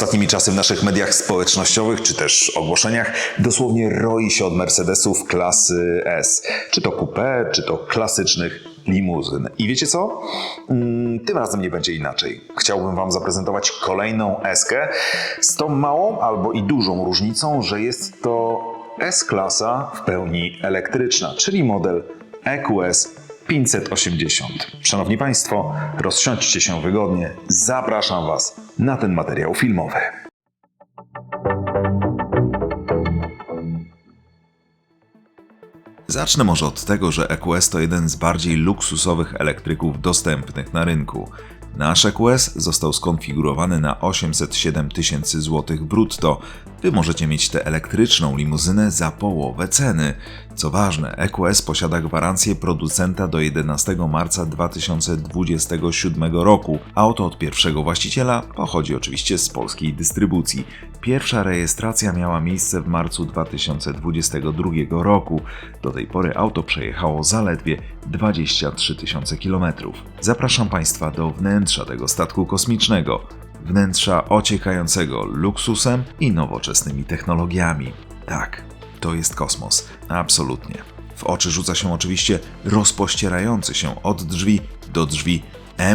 Ostatnimi czasy w naszych mediach społecznościowych czy też ogłoszeniach dosłownie roi się od Mercedesów klasy S. Czy to coupé, czy to klasycznych limuzyn. I wiecie co? Mm, Tym razem nie będzie inaczej. Chciałbym Wam zaprezentować kolejną S-kę z tą małą albo i dużą różnicą, że jest to S-klasa w pełni elektryczna, czyli model EQS 580. Szanowni Państwo, rozsiądźcie się wygodnie. Zapraszam Was na ten materiał filmowy. Zacznę może od tego, że EQS to jeden z bardziej luksusowych elektryków dostępnych na rynku. Nasz EQS został skonfigurowany na 807 tysięcy złotych brutto. Wy możecie mieć tę elektryczną limuzynę za połowę ceny. Co ważne, EQS posiada gwarancję producenta do 11 marca 2027 roku. Auto od pierwszego właściciela pochodzi oczywiście z polskiej dystrybucji. Pierwsza rejestracja miała miejsce w marcu 2022 roku. Do tej pory auto przejechało zaledwie 23 tysiące kilometrów. Zapraszam Państwa do wnętrza tego statku kosmicznego. Wnętrza ociekającego luksusem i nowoczesnymi technologiami. Tak, to jest kosmos, absolutnie. W oczy rzuca się oczywiście rozpościerający się od drzwi do drzwi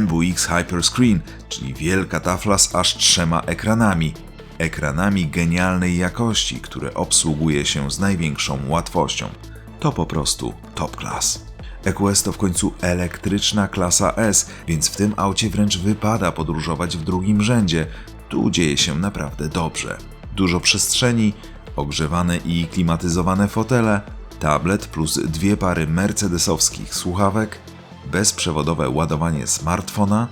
MBUX Hyperscreen, czyli wielka tafla z aż trzema ekranami. Ekranami genialnej jakości, które obsługuje się z największą łatwością. To po prostu top class. EQS to w końcu elektryczna klasa S, więc w tym aucie wręcz wypada podróżować w drugim rzędzie. Tu dzieje się naprawdę dobrze. Dużo przestrzeni, ogrzewane i klimatyzowane fotele, tablet plus dwie pary mercedesowskich słuchawek, bezprzewodowe ładowanie smartfona,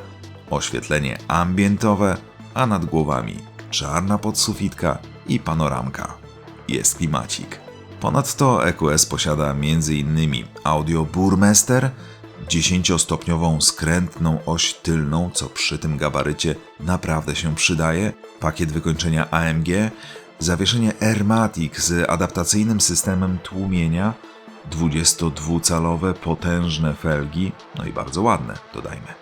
oświetlenie ambientowe, a nad głowami czarna podsufitka i panoramka. Jest klimacik. Ponadto EQS posiada m.in. audio Burmester, 10-stopniową skrętną oś tylną, co przy tym gabarycie naprawdę się przydaje, pakiet wykończenia AMG, zawieszenie Airmatic z adaptacyjnym systemem tłumienia, 22-calowe potężne felgi, no i bardzo ładne, dodajmy.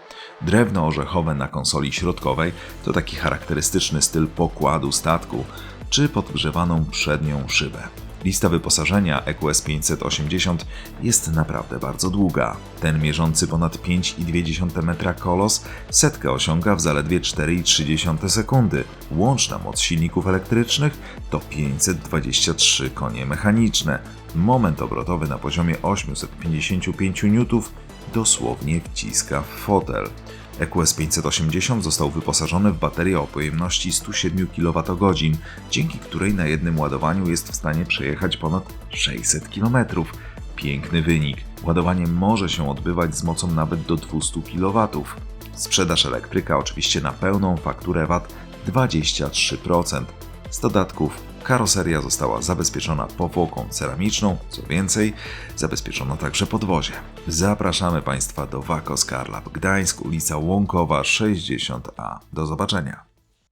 Drewno orzechowe na konsoli środkowej to taki charakterystyczny styl pokładu statku, czy podgrzewaną przednią szybę. Lista wyposażenia EQS 580 jest naprawdę bardzo długa. Ten mierzący ponad 5,2 metra kolos setkę osiąga w zaledwie 4,3 sekundy. Łączna moc silników elektrycznych to 523 konie mechaniczne. Moment obrotowy na poziomie 855 N dosłownie wciska w fotel. EQS 580 został wyposażony w baterię o pojemności 107 kWh, dzięki której na jednym ładowaniu jest w stanie przejechać ponad 600 km. Piękny wynik. Ładowanie może się odbywać z mocą nawet do 200 kW. Sprzedaż elektryka oczywiście na pełną fakturę VAT 23%. Z dodatków karoseria została zabezpieczona powłoką ceramiczną, co więcej, zabezpieczono także podwozie. Zapraszamy Państwa do Wako Skarlab Gdańsk, ulica Łąkowa 60A. Do zobaczenia.